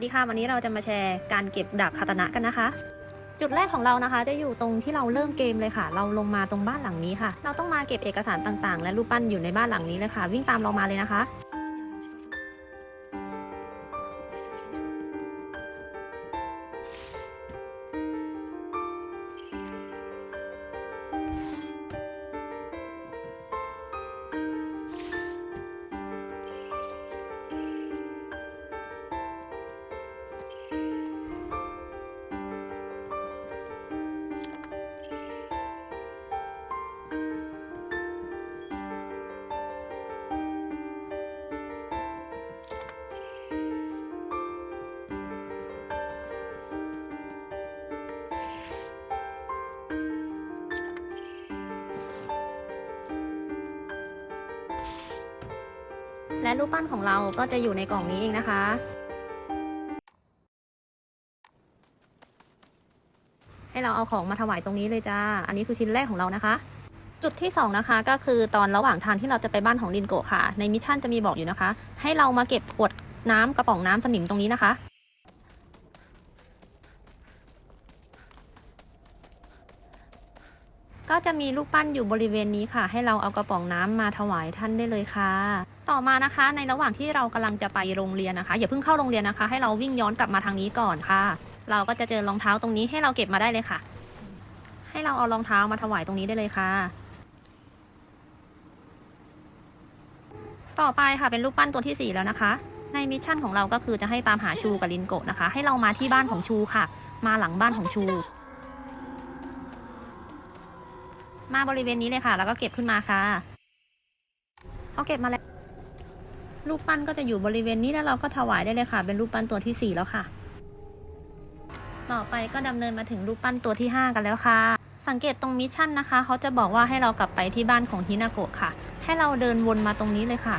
สวัสดีค่ะวันนี้เราจะมาแชร์การเก็บดาบคาตนะกันนะคะ จุดแรกของเรานะคะ จะอยู่ตรงที่เราเริ่มเกมเลยค่ะ เราลงมาตรงบ้านหลังนี้ค่ะ เราต้องมาเก็บเอกสารต่างๆ และรูปปั้นอยู่ในบ้านหลังนี้เลยค่ะ วิ่งตามเรามาเลยนะคะ และรูปปั้นของเราก็จะอยู่ในกล่องนี้เองนะคะ ให้เราเอาของมาถวายตรงนี้เลยจ้า อันนี้คือชิ้นแรกของเรานะคะ จุดที่สองนะคะ ก็คือตอนระหว่างทางที่เราจะไปบ้านของลินโกะค่ะ ในมิชชั่นจะมีบอกอยู่นะคะ ให้เรามาเก็บขวดน้ำกระป๋องน้ำสนิมตรงนี้นะคะ ก็จะมีรูปปั้นอยู่บริเวณนี้ค่ะ ให้เราเอากระป๋องน้ำมาถวายท่านได้เลยค่ะ ต่อมานะคะ ในระหว่างที่เรากำลังจะไปโรงเรียนนะคะ อย่าเพิ่งเข้าโรงเรียนนะคะ ให้เราวิ่งย้อนกลับมาทางนี้ก่อนค่ะ เราก็จะเจอรองเท้าตรงนี้ให้เราเก็บมาได้เลยค่ะ ให้เราเอารองเท้ามาถวายตรงนี้ได้เลยค่ะ ต่อไปค่ะเป็นรูปปั้นตัวที่สี่แล้วนะคะ ในมิชชั่นของเราก็คือจะให้ตามหาชูกับลินโกะนะคะ ให้เรามาที่บ้านของชูค่ะ มาหลังบ้านของชู มาบริเวณนี้เลยค่ะ แล้วก็เก็บขึ้นมาค่ะเขาเก็บมาแล้วรูปปั้นก็จะอยู่บริเวณนี้แล้วเราก็ถวายได้เลยค่ะ เป็นรูปปั้นตัวที่สี่แล้วค่ะ ต่อไปก็ดำเนินมาถึงรูปปั้นตัวที่ห้ากันแล้วค่ะ สังเกตตรงมิชชั่นนะคะเขาจะบอกว่าให้เรากลับไปที่บ้านของฮินาโกะค่ะ ให้เราเดินวนมาตรงนี้เลยค่ะ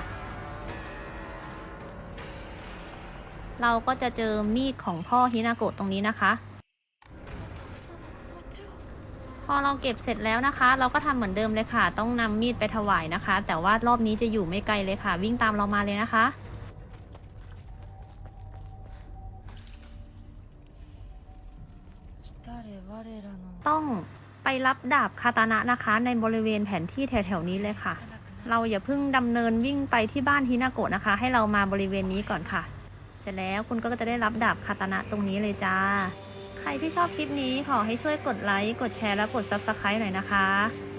เราก็จะเจอมีดของพ่อฮินาโกะตรงนี้นะคะ อเราเก็บเสร็จแล้วนะคะ เราก็ทำเหมือนเดิมเลยค่ะ ต้องนำมีดไปถวายนะคะ แต่ว่ารอบนี้จะอยู่ไม่ไกลเลยค่ะ วิ่งตามเรามาเลยนะคะต้องไปรับดาบคาตานะนะคะ ในบริเวณแผนที่แถวๆนี้เลยค่ะ เราอย่าเพิ่งดำเนินวิ่งไปที่บ้านฮินาโกะนะคะ ให้เรามาบริเวณนี้ก่อนค่ะ เสร็จแล้วคุณก็จะได้รับดาบคาตานะตรงนี้เลยจ้า ใครที่ชอบคลิปนี้ขอให้ช่วยกดไลค์ กดแชร์และกด Subscribe หน่อยนะคะ